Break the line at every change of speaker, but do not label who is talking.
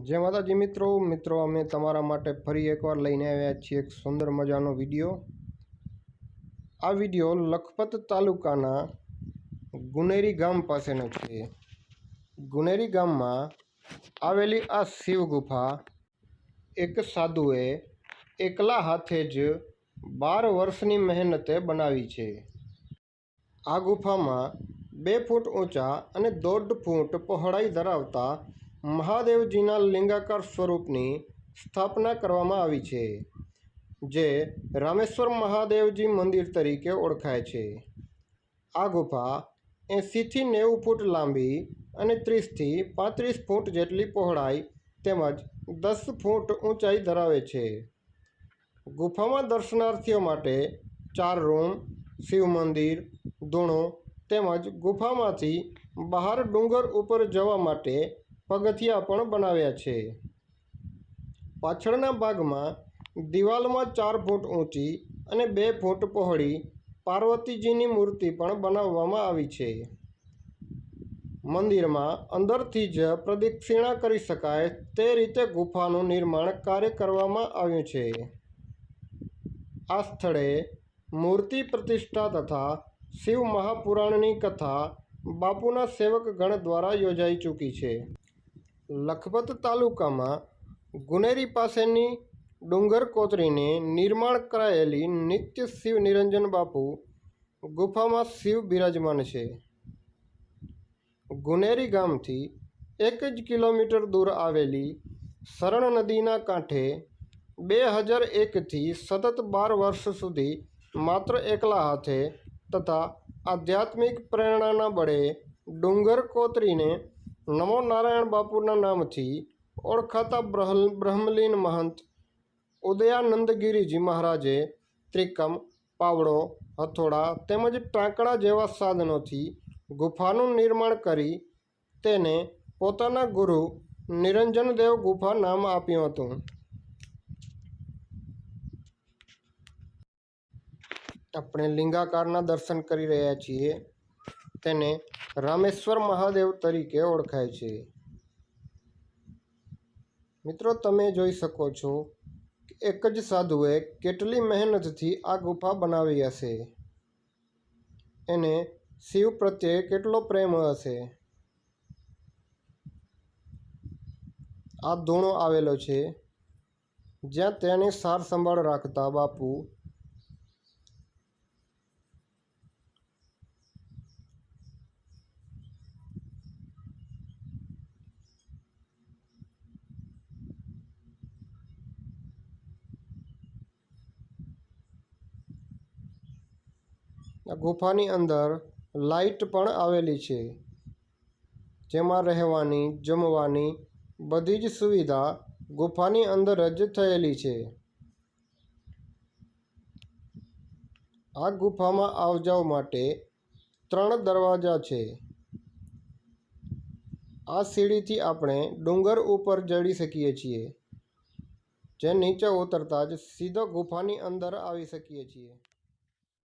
જય માતાજી મિત્રો. મિત્રો, અમે તમારા માટે ફરી એકવાર લઈને આવ્યા છીએ એક સુંદર મજાનો વીડિયો. આ વીડિયો લખપત તાલુકાના ગુનેરી ગામ પાસેનો છે. ગુનેરી ગામમાં આવેલી આ શિવ ગુફા એક સાધુએ એકલા હાથે જ બાર વર્ષની મહેનતે બનાવી છે. આ ગુફામાં બે ફૂટ ઊંચા અને દોઢ ફૂટ પહોળાઈ ધરાવતા મહાદેવજીના લિંગાકાર સ્વરૂપની સ્થાપના કરવામાં આવી છે, જે રામેશ્વર મહાદેવજી મંદિર તરીકે ઓળખાય છે. આ ગુફા એંસીથી નેવું ફૂટ લાંબી અને ત્રીસથી પાંત્રીસ ફૂટ જેટલી પહોળાઈ તેમજ દસ ફૂટ ઊંચાઈ ધરાવે છે. ગુફામાં દર્શનાર્થીઓ માટે ચાર રૂમ, શિવ મંદિર, ધૂણો તેમજ ગુફામાંથી બહાર ડુંગર ઉપર જવા માટે પગથિયા પણ બનાવ્યા છે. પાછળના ભાગમાં દિવાલમાં ચાર ફૂટ ઊંચી અને બે ફૂટ પહોળી પાર્વતીજીની મૂર્તિ પણ બનાવવામાં આવી છે. મંદિરમાં અંદરથી જ પ્રદક્ષિણા કરી શકાય તે રીતે ગુફાનું નિર્માણ કાર્ય કરવામાં આવ્યું છે. આ સ્થળે મૂર્તિ પ્રતિષ્ઠા તથા શિવ મહાપુરાણની કથા બાપુના સેવક ગણ દ્વારા યોજાઈ ચૂકી છે. લખપત તાલુકામાં ગુનેરી પાસેની ડુંગર કોતરીને નિર્માણ કરાયેલી નિત્ય શિવ નિરંજન બાપુ ગુફામાં શિવ બિરાજમાન છે. ગુનેરી ગામથી એક જ કિલોમીટર દૂર આવેલી શરણ નદીના કાંઠે બે હજાર એકથી સતત બાર વર્ષ સુધી માત્ર એકલા હાથે તથા આધ્યાત્મિક પ્રેરણાના બળે ડુંગર કોતરીને નમો નારાયણ બાપુના નામથી ઓળખાતા બ્રહ્મલીન મહંત ઉદયાનંદગીરીજી મહારાજે ત્રિકમ, પાવડો, હથોડા તેમજ ટાંકડા જેવા સાધનોથી ગુફાનું નિર્માણ કરી તેને પોતાના ગુરુ નિરંજનદેવ ગુફા નામ આપ્યું હતું. આપણે લિંગાકારના દર્શન કરી રહ્યા છીએ. તેને રામેશ્વર મહાદેવ તરીકે ઓળખાય છે. મિત્રો, તમે જોઈ શકો છો એક જ સાધુએ કેટલી મહેનતથી આ ગુફા બનાવી હશે. એને શિવ પ્રત્યે કેટલો પ્રેમ હશે? આ ધૂણો આવેલો છે. જ્યાં તેની સાર સંભાળ રાખતા બાપુ ગુફાની અંદર લાઇટ પણ આવેલી છે. જેમાં રહેવાની, જમવાની બધી જ સુવિધા ગુફાની અંદર જ થયેલી છે. આ ગુફામાં આવજાવ માટે ત્રણ દરવાજા છે. આ સીડીથી આપણે ડુંગર ઉપર ચડી શકીએ છીએ, જે નીચે ઉતરતા જ સીધો ગુફાની અંદર આવી શકીએ છીએ.